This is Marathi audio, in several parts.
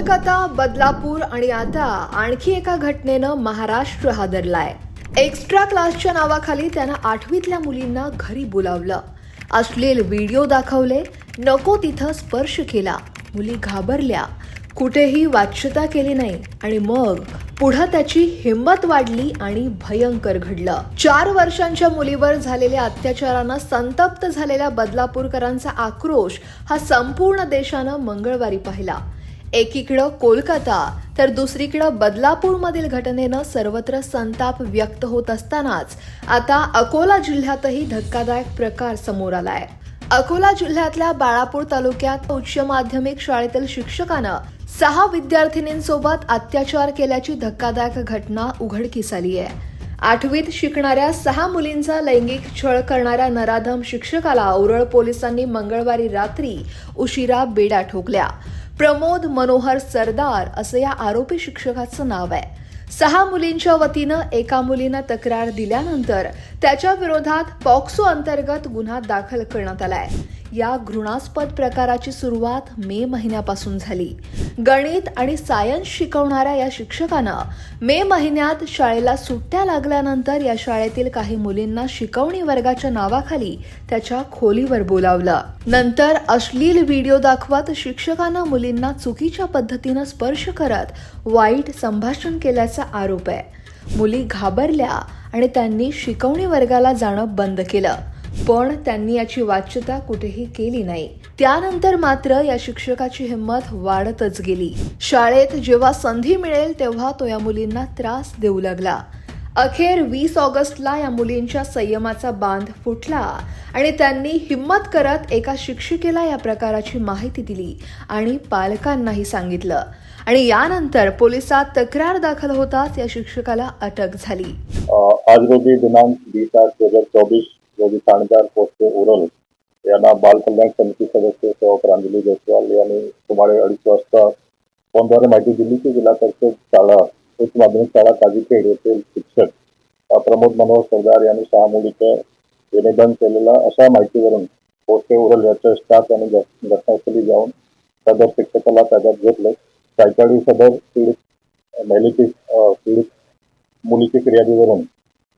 कोलकाता बदलापूर आणि आता आणखी एका घटनेनं महाराष्ट्र हादरलाय. एक्स्ट्रा क्लासच्या नावाखाली त्यानं आठवीतल्या मुलींना घरी बोलावलं. अश्लील व्हिडिओ दाखवले नको तिथं स्पर्श केला. मुली घाबरल्या. कुठेही वाच्यता केली नाही आणि मग पुढं त्याची हिंमत वाढली आणि भयंकर घडलं. चार वर्षांच्या मुलीवर झालेल्या अत्याचारानं संतप्त झालेल्या बदलापूरकरांचा आक्रोश हा संपूर्ण देशानं मंगळवारी पाहिला. एकीकडं कोलकाता तर दुसरीकडं बदलापूरमधील घटनेनं सर्वत्र संताप व्यक्त होत असतानाच आता अकोला जिल्ह्यातही धक्कादायक प्रकार समोर आलाय. अकोला जिल्ह्यातल्या बाळापूर तालुक्यात उच्च माध्यमिक शाळेतील शिक्षकानं सहा विद्यार्थिनींसोबत अत्याचार केल्याची धक्कादायक घटना उघडकीस आली आहे आठवीत शिकणाऱ्या सहा मुलींचा लैंगिक छळ करणाऱ्या नराधम शिक्षकाला ओरळ पोलिसांनी मंगळवारी रात्री उशिरा बेड्या ठोकल्या. प्रमोद मनोहर सरदार असं या आरोपी शिक्षकाचं नाव आहे. सहा मुलींच्या वतीनं एका मुलीनं तक्रार दिल्यानंतर त्याच्या विरोधात पॉक्सो अंतर्गत गुन्हा दाखल करण्यात आलाय या घृणास्पद प्रकाराची सुरुवात मे महिन्यापासून झाली. गणित आणि सायन्स शिकवणाऱ्या या शिक्षकानं मे महिन्यात शाळेला सुट्ट्या लागल्यानंतर या शाळेतील काही मुलींना शिकवणी वर्गाच्या नावाखाली त्याच्या खोलीवर बोलावलं. नंतर अश्लील व्हिडिओ दाखवत शिक्षकानं मुलींना चुकीच्या पद्धतीनं स्पर्श करत वाईट संभाषण केल्याचा आरोप आहे. मुली घाबरल्या आणि त्यांनी शिकवणी वर्गाला जाणं बंद केलं. पण त्यांनी याची वाच्यता कुठेही केली नाही. त्यानंतर मात्र या शिक्षकाची हिंमत वाढतच गेली. शाळेत जेव्हा संधी मिळेल तेव्हा तो या मुलींना त्रास देऊ लागला. अखेर वीस ऑगस्टला या मुलींच्या संयमाचा बांध फुटला आणि त्यांनी हिंमत करत एका शिक्षिकेला या प्रकाराची माहिती दिली आणि पालकांनाही सांगितलं. आणि यानंतर पोलिसात तक्रार दाखल होताच या शिक्षकाला अटक झाली. आज रोजी दिनांक वीस आठ दोन हजार चोवीस योगी ठाणेदार पोस्टे उरल यांना बाल कल्याण समिती सदस्य सेवा प्रांजली जयस्वाल यांनी सुमारे अडीच वाजता फोनद्वारे माहिती दिली की जिल्हातर्फे शाळा उच्च माध्यमिक शाळा काजीखेड येथील शिक्षक प्रमोद मनोहर सरदार यांनी सहा मुलीचं विनिधन केलेलं अशा माहितीवरून पोस्टे उरल याच्या स्टाफ यांनी घटनास्थळी जाऊन सदर शिक्षकाला ताब्यात घेतलं. सायकाळी सदर पीडित महिलेची पीडित मुलीची फिर्यादीवरून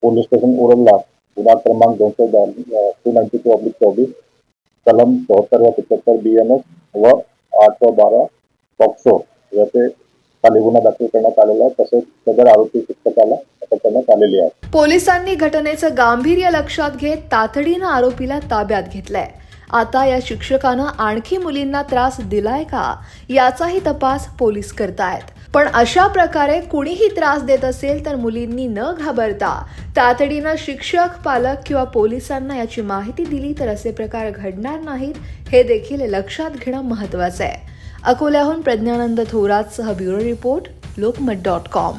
पोलीस स्टेशन उरलला गुन्हा क्रमांक दोनशे टू नाईन्टी टू ऑब्लिक चौबीस कलम चौहत्तर व पिछहत्तर बी एन एस व आठ व बारा पॉक्सो याचे खाली गुन्हा दाखल करण्यात आलेला आहे. तसेच सदर आरोपी शिक्षकाला अटक करण्यात आलेली आहे. पोलिसांनी घटनेचं गांभीर्य लक्षात घेत तातडीनं आरोपीला ताब्यात घेतलाय. आता या शिक्षकानं आणखी मुलींना त्रास दिलाय का? याचाही तपास पोलीस करतायत. पण अशा प्रकारे कुणीही त्रास देत असेल तर मुलींनी न घाबरता तातडीनं शिक्षक पालक किंवा पोलिसांना याची माहिती दिली तर असे प्रकार घडणार नाहीत हे देखील लक्षात घेणं महत्वाचं आहे. अकोल्याहून Pragyanand थोरातसह bureau report Lokmat dot com.